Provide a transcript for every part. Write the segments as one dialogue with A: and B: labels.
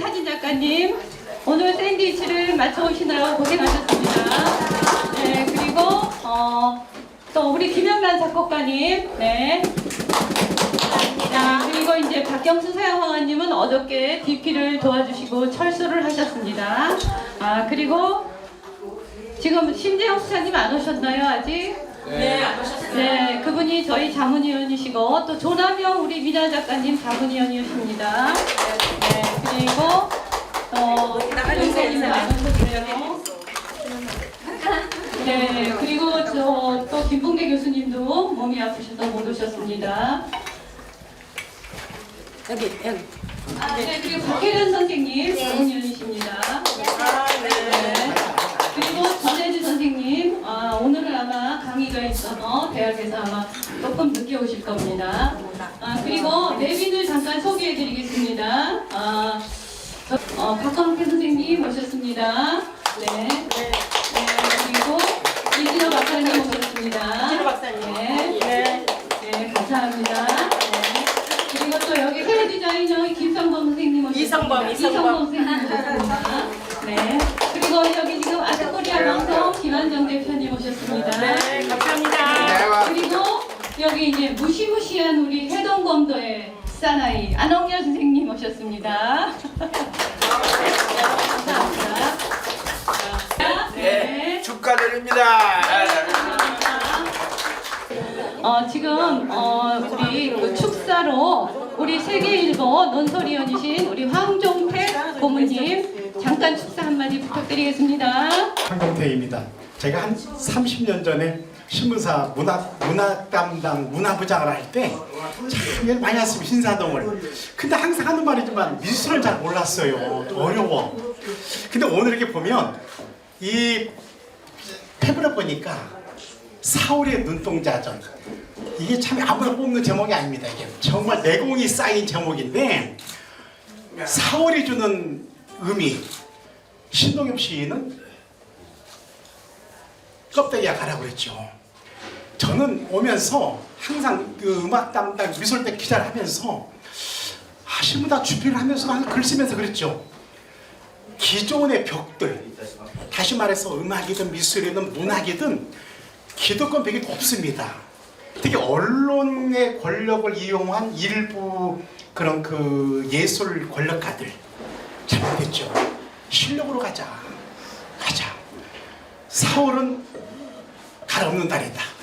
A: 사진 작가님 오늘 샌드위치를 맞춰 오시느라고 고생하셨습니다. 네, 그리고 어, 또 우리 김영란 작곡가님, 네. 자, 그리고 이제 박경수 서양황아님은 어저께 DP를 도와주시고 철수를 하셨습니다. 아, 그리고 지금 심재영 수사님 안 오셨나요, 아직?
B: 네, 안 오셨어요.
A: 네, 그분이 저희 자문위원이시고 또 조남영 우리 미나 작가님 자문위원이십니다. 네, 그리고 어,
B: 나가주세요.
A: 안 오셨어요. 네, 그리고 저 또 김봉대 교수님도 몸이 아프셔서 못 오셨습니다.
B: 여기, 여기.
A: 아, 네, 그리고 박혜련 선생님.
B: 아,
A: 네.
B: 네.
A: 그리고 전혜주 선생님, 아, 오늘은 아마 강의가 있어서 대학에서 아마 조금 늦게 오실 겁니다. 아, 그리고 내빈을 잠깐 소개해 드리겠습니다. 아, 저, 어, 박광태 선생님 모셨습니다. 네. 네, 그리고 이진호 박사님 오셨습니다.
B: 이진호 박사님.
A: 네.
B: 네.
A: 네, 감사합니다. 네. 그리고 또 여기 헤어 디자이너 김성범 선생님 오셨습니다.
B: 이성범, 이성범.
A: 선생님. 네. 그리고 여기 지금 아트코리아 방송 김한정 대표님 오셨습니다.
B: 네, 감사합니다.
A: 그리고 여기 이제 무시무시한 우리 해동검도의 사나이 안홍열 선생님 오셨습니다. 네, 감사합니다. 자, 네.
C: 축하드립니다.
A: 어, 지금 어, 우리 그 축사로 우리 세계일보 논설위원이신 우리 황종택 고문님 잠깐 축사 한마디 부탁드리겠습니다.
D: 황경태입니다. 제가 한 30년 전에 신문사 문화 문화 담당 문화부장을 할 때참 많이 왔습니다 신사동을. 근데 항상 하는 말이지만 미술은 잘 몰랐어요. 어려워. 근데 오늘 이렇게 보면 이 탭을 보니까 사울의 눈동자전 이게 참 아무나 뽑는 제목이 아닙니다. 이게 정말 내공이 쌓인 제목인데 사울이 주는 의미 신동엽 시인은 껍데기가 가라고 그랬죠. 저는 오면서 항상 그 음악 담당 미술대 기자를 하면서 아, 신문다 주필을 하면서 글 쓰면서 그랬죠. 기존의 벽들, 다시 말해서 음악이든 미술이든 문학이든 기득권 벽이 없습니다. 특히 언론의 권력을 이용한 일부 그런 그 예술 권력가들 잘못했죠. 실력으로 가자, 가자. 사울은 갈아엎는 달이다.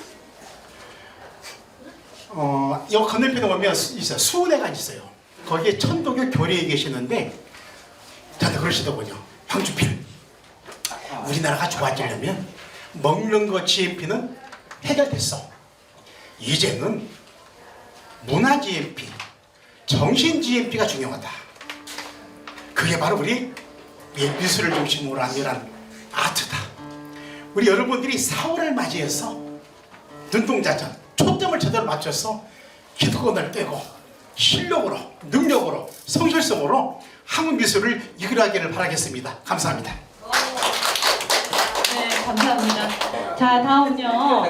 D: 어, 여 건너편에 수- 있어요. 수은회가 있어요. 거기에 천도교 교리에 계시는데 저도 그러시더군요. 황주필. 우리나라가 좋아지려면 먹는 것 GMP는 해결됐어. 이제는 문화 GMP, 정신 GMP가 중요하다. 그게 바로 우리 미- 미술을 중심으로 한 이런 아트다. 우리 여러분들이 4월을 맞이해서 눈동자전 초점을 제대로 맞춰서 기득권을 떼고 실력으로 능력으로 성실성으로 한국 미술을 이끌어가기를 바라겠습니다. 감사합니다.
A: 네, 감사합니다. 자, 다음은요.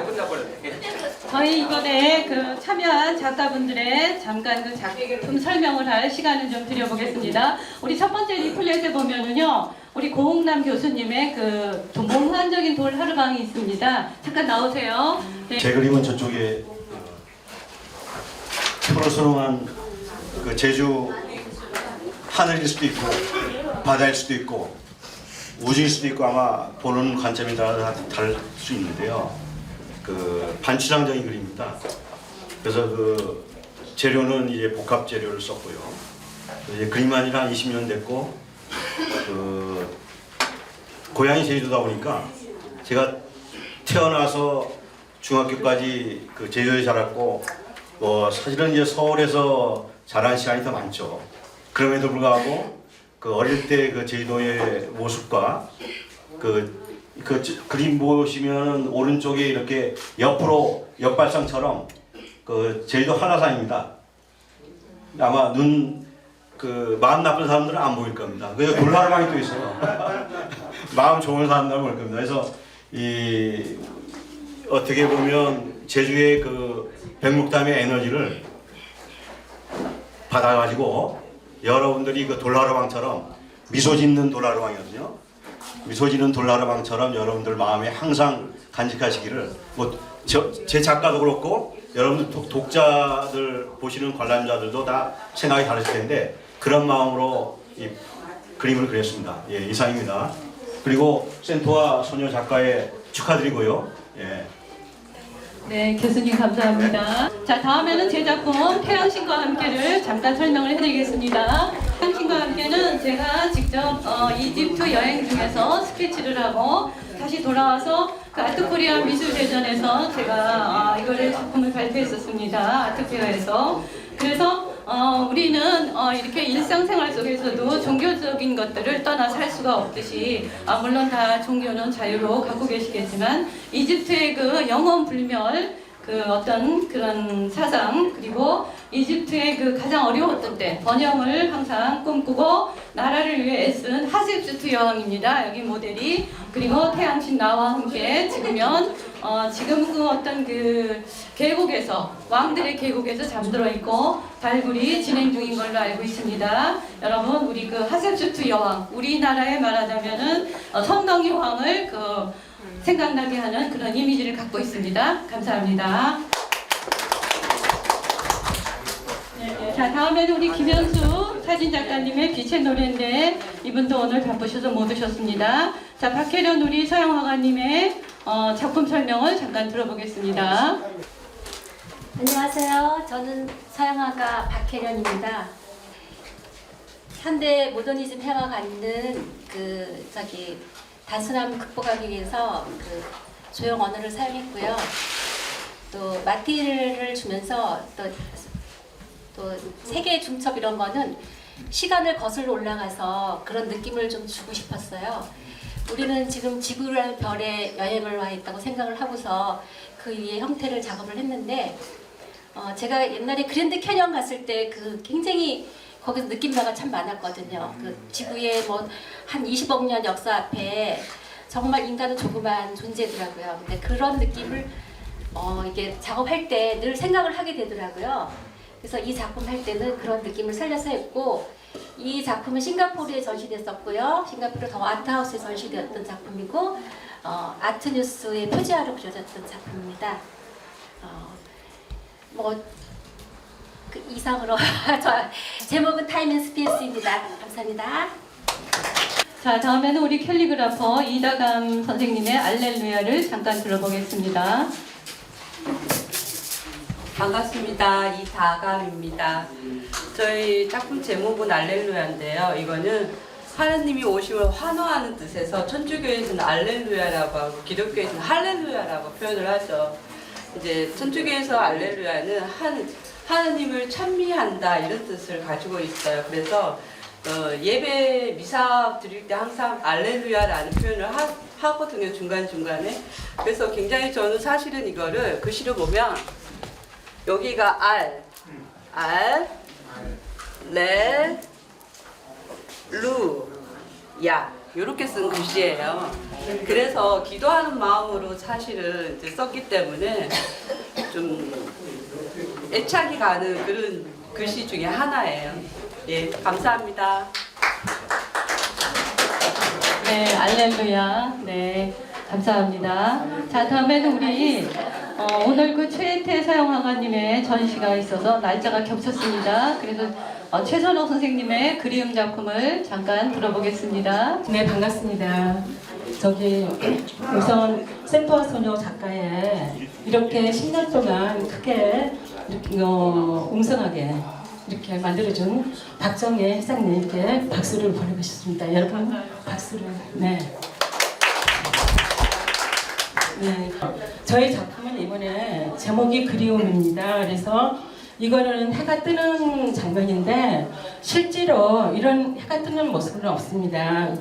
A: 저희 이번에 그 참여한 작가분들의 잠깐 그 작품 설명을 할 시간을 좀 드려보겠습니다. 우리 첫 번째 리플렛에 보면은요, 우리 고흥남 교수님의 그 몽환적인 돌 하루방이 있습니다. 잠깐 나오세요. 네.
E: 제 그림은 저쪽에 푸르스름한 그 제주 하늘일 수도 있고 바다일 수도 있고 우주일 수도 있고 아마 보는 관점이 다를 수 있는데요. 그 반추장적인 그림입니다. 그래서 그 재료는 이제 복합 재료를 썼고요. 이제 그림한 지한 20년 됐고 그 고향이 제주도다 보니까 제가 태어나서 중학교까지 그 제주도에 자랐고 뭐 사실은 이제 서울에서 자란 시간이 더 많죠. 그럼에도 불구하고 그 어릴 때 그 제주도의 모습과 그그 지- 그림 보시면 오른쪽에 이렇게 옆으로 역발상처럼 그 제주도 한라산입니다. 아마 눈 그 마음 나쁜 사람들은 안 보일 겁니다. 그래서 돌나라방이 또 있어요. 마음 좋은 사람들은 보일 겁니다. 그래서 이 어떻게 보면 제주의 그 백록담의 에너지를 받아가지고 여러분들이 그 돌나라방처럼 미소 짓는 돌나라방이거든요. 미소 짓는 돌나라방처럼 여러분들 마음에 항상 간직하시기를 뭐 제 작가도 그렇고 여러분들 독, 독자들 보시는 관람자들도 다 생각이 다르실 텐데 그런 마음으로 이 그림을 그렸습니다. 예, 이상입니다. 그리고 센토와 소녀 작가의 축하드리고요. 예.
A: 네, 교수님 감사합니다. 자, 다음에는 제 작품 태양신과 함께를 잠깐 설명을 해드리겠습니다. 태양신과 함께는 제가 직접 어, 이집트 여행 중에서 스케치를 하고 다시 돌아와서 그 아트코리아 미술대전에서 제가 아, 이거를 작품을 발표했었습니다. 아트페어에서. 그래서 어, 우리는 어, 이렇게 일상생활 속에서도 종교적인 것들을 떠나 살 수가 없듯이 아, 물론 다 종교는 자유로 갖고 계시겠지만 이집트의 그 영원 불멸 그 어떤 그런 사상 그리고 이집트의 그 가장 어려웠던 때 번영을 항상 꿈꾸고 나라를 위해 애쓴 하셉스투 여왕입니다. 여기 모델이 그리고 태양신 나와 함께 지으면 어, 지금 그 어떤 그 계곡에서 왕들의 계곡에서 잠들어 있고 발굴이 진행 중인 걸로 알고 있습니다. 여러분 우리 그 하셉스투 여왕 우리나라에 말하자면은 어, 성덩이 왕을 그 생각나게 하는 그런 이미지를 갖고 있습니다. 감사합니다. 네, 자 다음에는 우리 김현수 사진 작가님의 빛의 노래인데 이분도 오늘 바쁘셔서 못 오셨습니다. 자 박혜련 우리 서영 화가님의 어, 작품 설명을 잠깐 들어보겠습니다.
F: 안녕하세요. 저는 서양화가 박혜련입니다. 현대 모더니즘 해와 갖는 그 저기 단순함 극복하기 위해서 그 조형 언어를 사용했고요. 또 마티를 주면서 또 또 세계 중첩 이런 거는 시간을 거슬러 올라가서 그런 느낌을 좀 주고 싶었어요. 우리는 지금 지구라는 별에 여행을 와 있다고 생각을 하고서 그 위에 형태를 작업을 했는데 어, 제가 옛날에 그랜드 캐년 갔을 때 그 굉장히 거기서 느낀 바가 참 많았거든요. 그 지구의 뭐한 20억 년 역사 앞에 정말 인간은 조그만 존재더라고요. 근데 그런 느낌을 어, 이게 작업할 때 늘 생각을 하게 되더라고요. 그래서 이 작품 할 때는 그런 느낌을 살려서 했고 이 작품은 싱가포르에 전시됐었고요. 싱가포르 더 아트하우스에 전시되었던 작품이고 어, 아트뉴스의 표지화로 그려졌던 작품입니다. 어, 뭐 그 이상으로 저 제목은 타임 앤 스페이스입니다. 감사합니다.
A: 자 다음에는 우리 캘리그라퍼 이다감 선생님의 알렐루야를 잠깐 들어보겠습니다.
B: 반갑습니다. 이다감입니다. 저희 작품 제목은 알렐루야인데요. 이거는 하나님이 오심을 환호하는 뜻에서 천주교에서는 알렐루야라고 하고 기독교에서는 할렐루야라고 표현을 하죠. 이제 천주교에서 알렐루야는 한 하나님을 찬미한다 이런 뜻을 가지고 있어요. 그래서 어, 예배 미사 드릴 때 항상 알렐루야라는 표현을 하, 하거든요 중간 중간에. 그래서 굉장히 저는 사실은 이거를 글씨로 보면 여기가 알, 알, 레, 루, 야 이렇게 쓴 글씨예요. 그래서 기도하는 마음으로 사실은 이제 썼기 때문에 좀 애착이 가는 그런 글씨 중에 하나예요. 예, 감사합니다.
A: 네, 알렐루야. 네, 감사합니다. 자, 다음에는 우리 어, 오늘 그 최태 사용화가님의 전시가 있어서 날짜가 겹쳤습니다. 그래서 어, 최선호 선생님의 그리움 작품을 잠깐 들어보겠습니다.
C: 네 반갑습니다. 저기 우선 센터와 소녀 작가의 이렇게 10년 동안 크게 이렇게 어, 웅성하게 이렇게 만들어준 박정혜 회장님께 박수를 보내고 싶습니다. 여러분 박수를 네. 네, 저희 작품은 이번에 제목이 그리움입니다. 그래서 이거는 해가 뜨는 장면인데 실제로 이런 해가 뜨는 모습은 없습니다.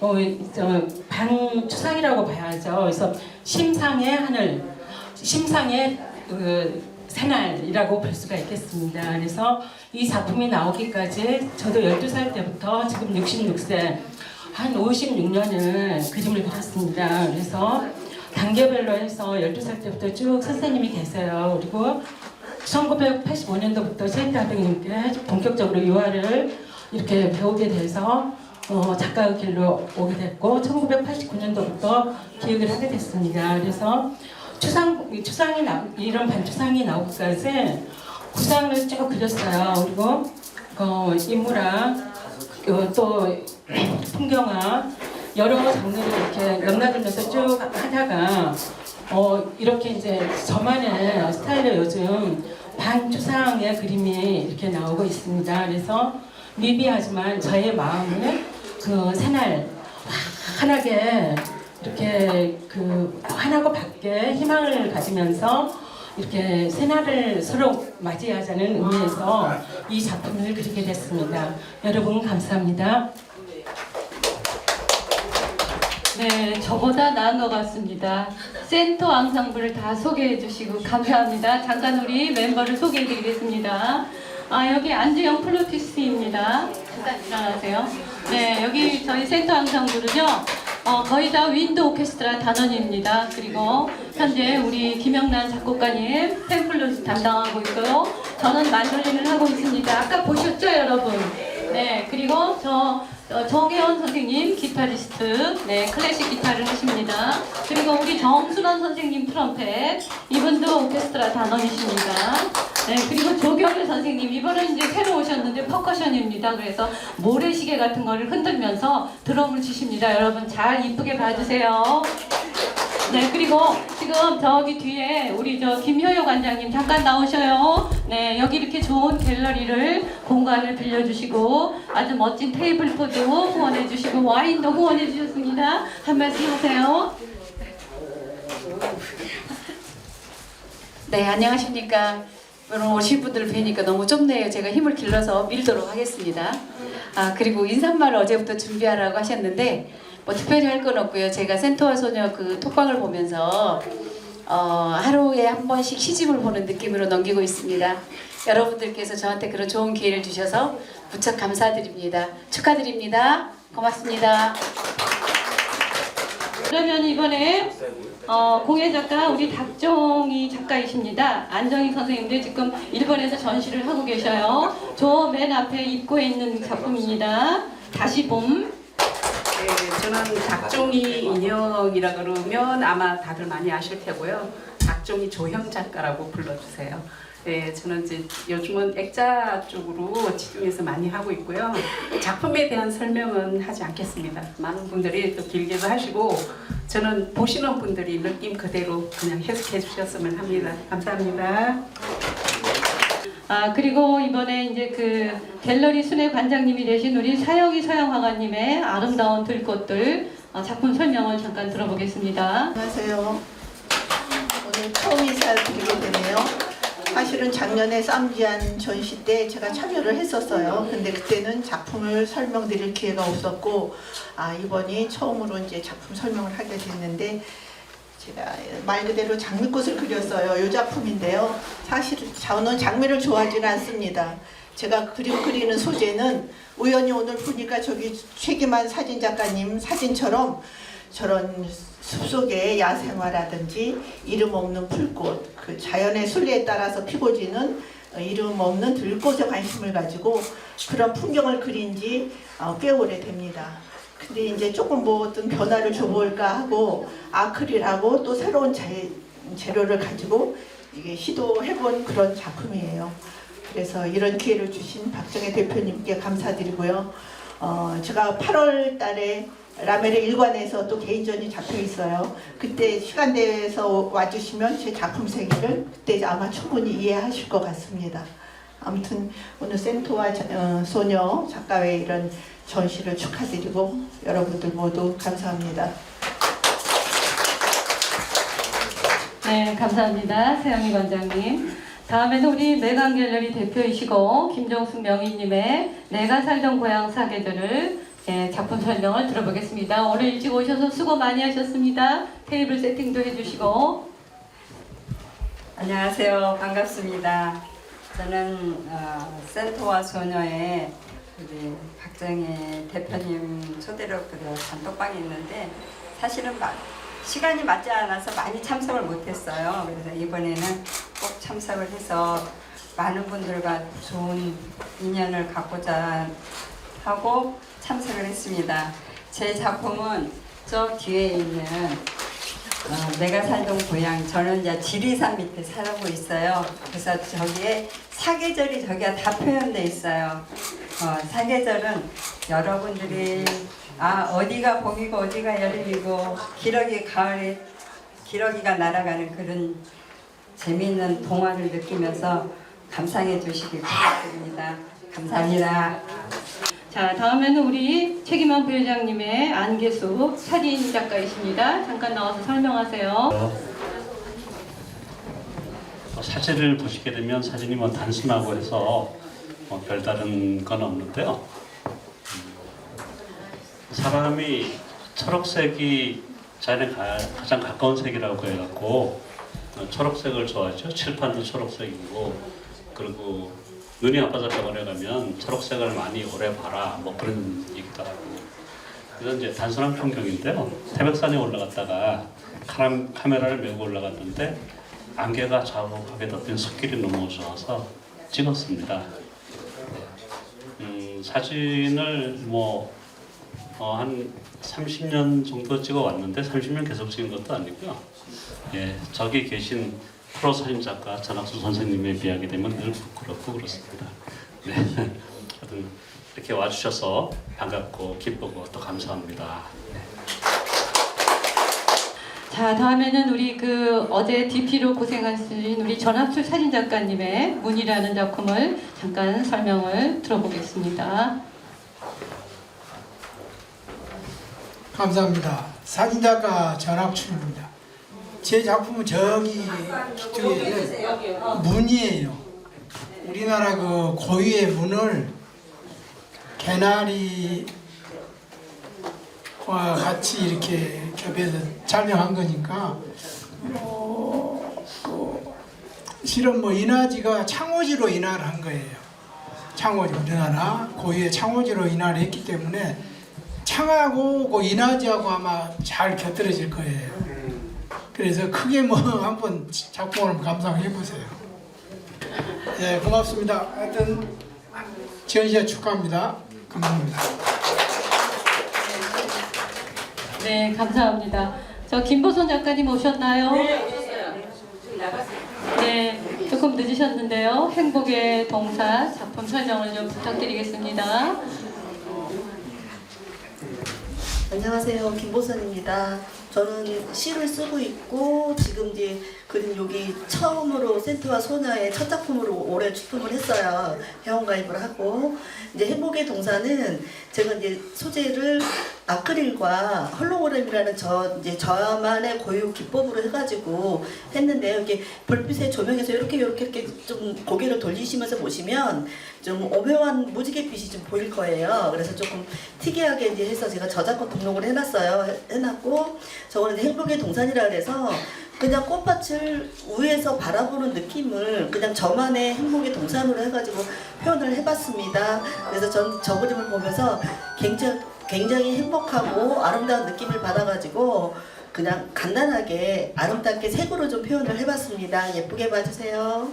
C: 어, 저, 방추상이라고 봐야죠. 그래서 심상의 하늘, 심상의 그 새날이라고 볼 수가 있겠습니다. 그래서 이 작품이 나오기까지 저도 12살 때부터 지금 66세 한 56년을 그림을 그렸습니다. 그래서 단계별로 해서 12살 때부터 쭉 선생님이 계세요. 그리고 1985년도부터 세인트 아베님께 본격적으로 유화를 이렇게 배우게 돼서 어, 작가의 길로 오게 됐고 1989년도부터 기획을 하게 됐습니다. 그래서 추상 추상이 나 이런 반추상이 나오기까지 구상을 쭉 그렸어요. 그리고 어, 인물화 어, 또 풍경화 여러 장르를 이렇게 넘나들면서 쭉 하다가 어, 이렇게 이제 저만의 스타일로 요즘 반추상의 그림이 이렇게 나오고 있습니다. 그래서 미비하지만 저의 마음을 그 새날 환하게 이렇게 그 하나고 밖에 희망을 가지면서 이렇게 새날을 서로 맞이하자는 의미에서 이 작품을 그리게 됐습니다. 여러분 감사합니다.
A: 네, 저보다 나은 것 같습니다. 센터 앙상블을 다 소개해 주시고 감사합니다. 잠깐 우리 멤버를 소개해 드리겠습니다. 아, 여기 안주영 플로티스입니다. 잠깐 일어나세요. 네, 여기 저희 센터 앙상블은요, 어, 거의 다 윈드 오케스트라 단원입니다. 그리고 현재 우리 김영란 작곡가님 팬플루스 담당하고 있고요. 저는 만돌린을 하고 있습니다. 아까 보셨죠, 여러분? 네, 그리고 저 어, 정혜원 선생님 기타리스트, 네 클래식 기타를 하십니다. 그리고 우리 정순원 선생님 트럼펫, 이분도 오케스트라 단원이십니다. 네 그리고 조경일 선생님 이번에 이제 새로 오셨는데 퍼커션입니다. 그래서 모래시계 같은 거를 흔들면서 드럼을 치십니다. 여러분 잘 이쁘게 봐주세요. 네 그리고 지금 저기 뒤에 우리 저 김효요 관장님 잠깐 나오셔요. 네 여기 이렇게 좋은 갤러리를 공간을 빌려주시고 아주 멋진 테이블 포도 후원해주시고 와인도 후원해주셨습니다. 한 말씀 하세요.
F: 네, 안녕하십니까. 오늘 오신 분들 뵈니까 너무 좁네요. 제가 힘을 길러서 밀도록 하겠습니다. 아, 그리고 인사말을 어제부터 준비하라고 하셨는데, 뭐 특별히 할 건 없고요. 제가 센터와 소녀 그 톡방을 보면서, 어, 하루에 한 번씩 시집을 보는 느낌으로 넘기고 있습니다. 여러분들께서 저한테 그런 좋은 기회를 주셔서 무척 감사드립니다. 축하드립니다. 고맙습니다.
A: 그러면 이번에 어, 공예 작가 우리 박정희 작가이십니다. 안정희 선생님도 지금 일본에서 전시를 하고 계셔요. 저 맨 앞에 입구에 있는 작품입니다. 다시 봄.
B: 네, 저는 작종이 인형이라 그러면 아마 다들 많이 아실 테고요. 작종이 조형 작가라고 불러주세요. 네, 저는 이제 요즘은 액자 쪽으로 집중해서 많이 하고 있고요. 작품에 대한 설명은 하지 않겠습니다. 많은 분들이 또 길게도 하시고 저는 보시는 분들이 느낌 그대로 그냥 해석해 주셨으면 합니다. 감사합니다.
A: 아 그리고 이번에 이제 그 갤러리 순회 관장님이 되신 우리 사영희 서양화가님의 아름다운 들꽃들 어, 작품 설명을 잠깐 들어보겠습니다.
G: 안녕하세요. 오늘 처음 인사를 드리게 되네요. 사실은 작년에 쌈지안 전시 때 제가 참여를 했었어요. 근데 그때는 작품을 설명드릴 기회가 없었고, 아, 이번이 처음으로 이제 작품 설명을 하게 됐는데, 제가 말 그대로 장미꽃을 그렸어요. 이 작품인데요. 사실 저는 장미를 좋아하지는 않습니다. 제가 그림 그리는 소재는 우연히 오늘 보니까 저기 최기만 사진 작가님 사진처럼 저런 숲속의 야생화라든지 이름 없는 풀꽃, 그 자연의 순리에 따라서 피고 지는 어, 이름 없는 들꽃에 관심을 가지고 그런 풍경을 그린 지 어, 꽤 오래 됩니다. 근데 이제 조금 뭐 어떤 변화를 줘볼까 하고 아크릴하고 또 새로운 재, 재료를 가지고 이게 시도해본 그런 작품이에요. 그래서 이런 기회를 주신 박정혜 대표님께 감사드리고요. 어, 제가 8월 달에 라멜의 일관에서 또 개인전이 잡혀 있어요. 그때 시간 내서 와주시면 제 작품 세계를 그때 아마 충분히 이해하실 것 같습니다. 아무튼 오늘 센터와 자- 어, 소녀 작가의 이런 전시를 축하드리고 여러분들 모두 감사합니다.
A: 네, 감사합니다. 세영희 관장님. 다음에는 우리 매강 갤러리 대표이시고 김정숙 명희님의 내가 살던 고향 사계절을 예, 작품 설명을 들어보겠습니다. 오늘 일찍 오셔서 수고 많이 하셨습니다. 테이블 세팅도 해주시고
H: 안녕하세요. 반갑습니다. 저는 어, 센터와 소녀의 우리 박정희 대표님 초대로 그 단톡방이 있는데 사실은 마- 시간이 맞지 않아서 많이 참석을 못했어요. 그래서 이번에는 꼭 참석을 해서 많은 분들과 좋은 인연을 갖고자 하고 참석을 했습니다. 제 작품은 저 뒤에 있는 어, 내가 살던 고향 저는 이제 지리산 밑에 살고 있어요. 그래서 저기에 사계절이 저기가 다 표현돼 있어요. 어, 사계절은 여러분들이 아 어디가 봄이고 어디가 여름이고 기러기 가을에 기러기가 날아가는 그런 재미있는 동화를 느끼면서 감상해 주시기 부탁드립니다. 감사합니다.
A: 자 다음에는 우리 최기만 부회장님의 안계수 사진 작가이십니다. 잠깐 나와서 설명하세요.
I: 어, 사진을 보시게 되면 사진이 뭐 단순하고 해서 뭐 별다른 건 없는데요. 음, 사람이 초록색이 가, 가장 가까운 색이라고 해갖고 어, 초록색을 좋아하죠. 칠판도 초록색이고 그리고 눈이 아파서 병원에 가면 초록색을 많이 오래 봐라 뭐 그런 얘기도 하고 이건 이제 단순한 풍경인데요. 태백산에 올라갔다가 카람, 카메라를 메고 올라갔는데 안개가 자욱하게 덮인 숲길이 너무 좋아서 찍었습니다. 음, 사진을 뭐, 어, 한 30년 정도 찍어 왔는데 30년 계속 찍은 것도 아니고요. 예, 저기 계신 프로 사진 작가 전학수 선생님에 비하게 되면 늘 부끄럽고 그렇습니다. 네. 하여튼 이렇게 와주셔서 반갑고 기쁘고 또 감사합니다.
A: 자 다음에는 우리 그 어제 DP로 고생하신 우리 전학수 사진 작가님의 문이라는 작품을 잠깐 설명을 들어보겠습니다.
J: 감사합니다. 사진작가 전학춘입니다. 제 작품은 저기 뒤에 문이에요. 우리나라 그 고유의 문을 개나리와 같이 이렇게 겹여서 촬영한 거니까 어, 그 실은 뭐 인화지가 창호지로 인화를 한 거예요. 창호지 우리나라 고유의 창호지로 인화를 했기 때문에 창하고 그 인화지하고 아마 잘 곁들여질 거예요. 그래서 크게 뭐 한번 작품을 감상해 보세요. 예, 고맙습니다. 하여튼 지현 씨가 축하합니다. 감사합니다.
A: 네 감사합니다. 저 김보선 작가님 오셨나요? 네 조금 늦으셨는데요. 행복의 동사 작품 설명을 좀 부탁드리겠습니다.
K: 안녕하세요. 김보선입니다. 저는 시를 쓰고 있고 지금 이제 그림 여기 처음으로 센터와 소녀의 첫 작품으로 올해 출품을 했어요. 회원 가입을 하고 이제 행복의 동사는 제가 이제 소재를 아크릴과 홀로그램이라는 저 이제 저만의 고유 기법으로 해가지고 했는데요. 이게 불빛에 조명해서 이렇게 이렇게 이렇게 좀 고개를 돌리시면서 보시면 좀 오묘한 무지갯빛이 좀 보일 거예요. 그래서 조금 특이하게 이제 해서 제가 저작권 등록을 해놨어요. 해- 해놨고 저거는 행복의 동산이라 그래서 그냥 꽃밭을 위에서 바라보는 느낌을 그냥 저만의 행복의 동산으로 해가지고 표현을 해봤습니다. 그래서 전 저 그림을 보면서 굉장히 굉장히 행복하고 아름다운 느낌을 받아가지고 그냥 간단하게 아름답게 색으로 좀 표현을 해봤습니다. 예쁘게 봐주세요.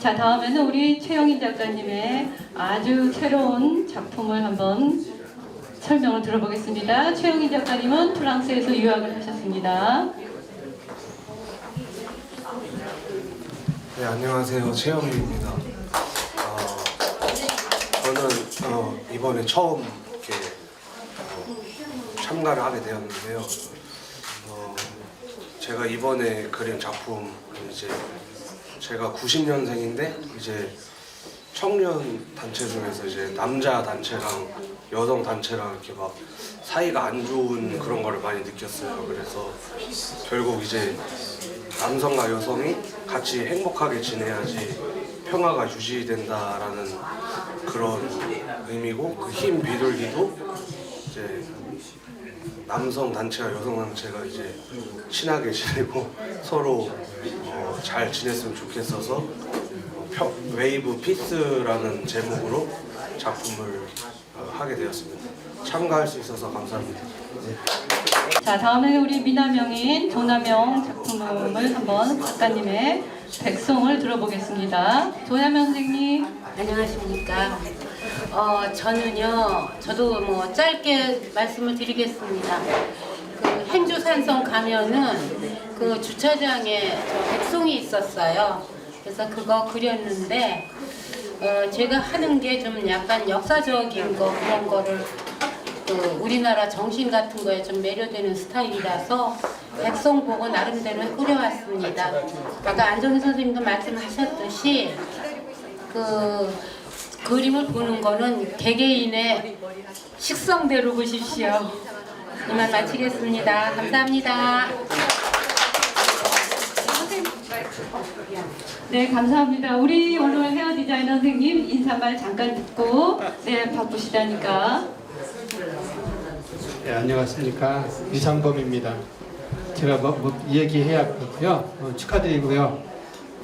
A: 자 다음에는 우리 최영인 작가님의 아주 새로운 작품을 한번 설명을 들어보겠습니다. 최영인 작가님은 프랑스에서 유학을 하셨습니다.
L: 네, 안녕하세요. 최영일입니다. 어, 저는 어, 이번에 처음 이렇게 어, 참가를 하게 되었는데요. 어, 제가 이번에 그린 작품은 이제 제가 90년생인데 이제 청년 단체 중에서 이제 남자 단체랑 여성 단체랑 이렇게 막 사이가 안 좋은 그런 거를 많이 느꼈어요. 그래서 결국 이제 남성과 여성이 같이 행복하게 지내야지 평화가 유지된다라는 그런 의미고 그 흰 비둘기도 이제 남성 단체와 여성 단체가 이제 친하게 지내고 서로 어, 잘 지냈으면 좋겠어서 어, 펴- 웨이브 피스라는 제목으로 작품을 어, 하게 되었습니다. 참가할 수 있어서 감사합니다.
A: 자, 다음에는 우리 미나명인 조나명 작품을 한번 작가님의 백송을 들어보겠습니다. 조나명 선생님.
M: 안녕하십니까. 어, 저는요, 저도 뭐 짧게 말씀을 드리겠습니다. 그 행주산성 가면은 그 주차장에 저 백송이 있었어요. 그래서 그거 그렸는데, 어, 제가 하는 게 좀 약간 역사적인 거 그런 거를 그 우리나라 정신 같은 거에 좀 매료되는 스타일이라서 백성 보고 나름대로 꾸려왔습니다. 아까 안정희 선생님도 말씀하셨듯이 그 그림을 보는 거는 개개인의 식성대로 보십시오. 이만 마치겠습니다. 감사합니다.
A: 네, 감사합니다. 우리 오늘 헤어 디자이너 선생님 인사말 잠깐 듣고 네, 바쁘시다니까.
N: 네, 안녕하십니까 이상범입니다. 제가 뭐, 뭐 얘기해야겠고요. 어, 축하드리고요.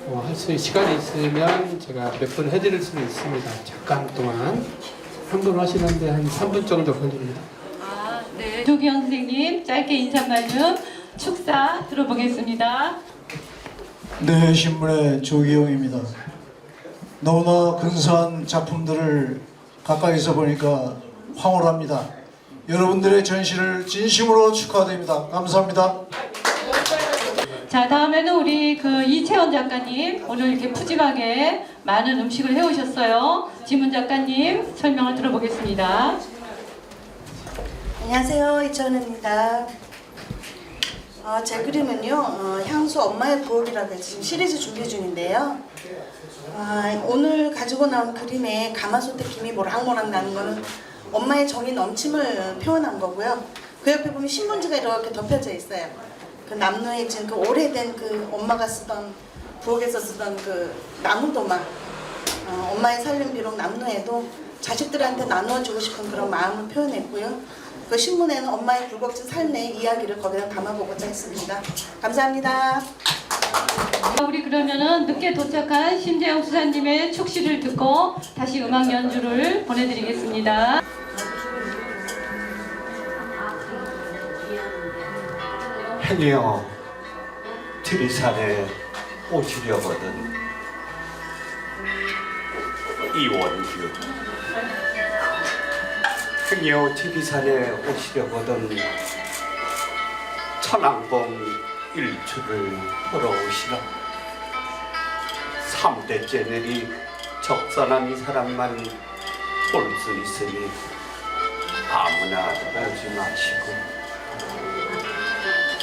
N: 어, 할수 시간이 있으면 제가 몇분 해드릴 수는 있습니다. 잠깐 동안 한분 하시는데 한 3분 정도 걸립니다.
A: 네, 조기영 선생님 짧게 인사말 좀 축사 들어보겠습니다.
O: 네, 신문의 조기영입니다. 너무나 근사한 작품들을 가까이서 보니까 황홀합니다. 여러분들의 전시를 진심으로 축하드립니다. 감사합니다.
A: 자, 다음에는 우리 그 이채원 작가님 오늘 이렇게 푸짐하게 많은 음식을 해오셨어요. 지문 작가님 설명을 들어보겠습니다.
P: 안녕하세요. 이천우입니다. 어, 제 그림은요, 어, 향수 엄마의 부엌이라는 지금 시리즈 준비 중인데요. 아, 오늘 가지고 나온 그림에 가마솥에 김이 모락모락 나는 거는 엄마의 정이 넘침을 표현한 거고요. 그 옆에 보면 신문지가 이렇게 덮여져 있어요. 그 지금 그 오래된 그 엄마가 쓰던 부엌에서 쓰던 그 나무도막 어, 엄마의 살림 비록 남루에도 자식들한테 나누어주고 싶은 그런 마음을 표현했고요. 그 신문에는 엄마의 굴곡진 삶의 이야기를 거기다 담아보고자 했습니다. 감사합니다.
A: 우리 그러면은 늦게 도착한 심재영 수사님의 축시를 듣고 다시 음악 연주를 보내드리겠습니다.
Q: 행여 트리산에 오시려거든. 이원규. 행여 트리산에 오시려거든. 천왕봉 일출을 보러 오시라. 삼대째 내리 적선한 이 사람만 볼 수 있으니 아무나 오지 마시고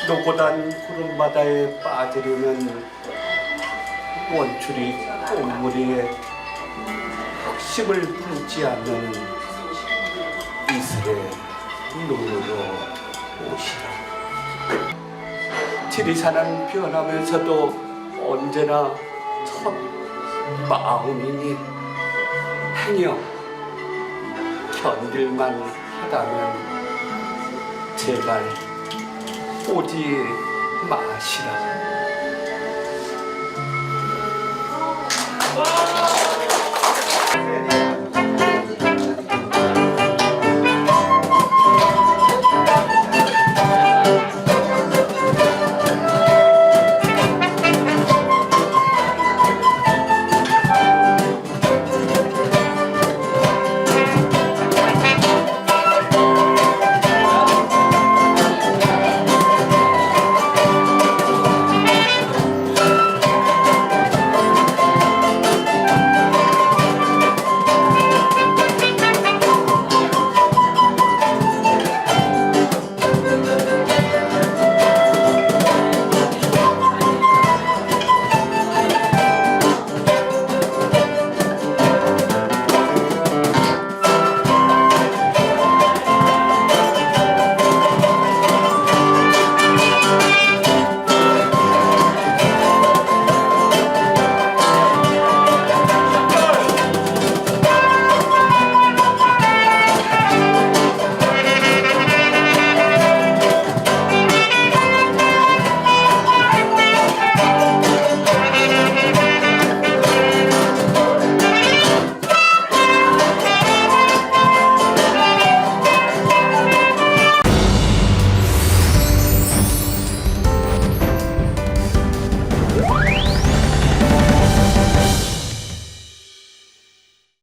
Q: 노고단 구름바다에 빠지려면 원출이 꽃무리에 흑심을 품지 않는 이슬의 눈으로 오시라. 지리산은 변하면서도 언제나 첫 마음이니 행여 견딜만 하다면 제발 포지 마시라.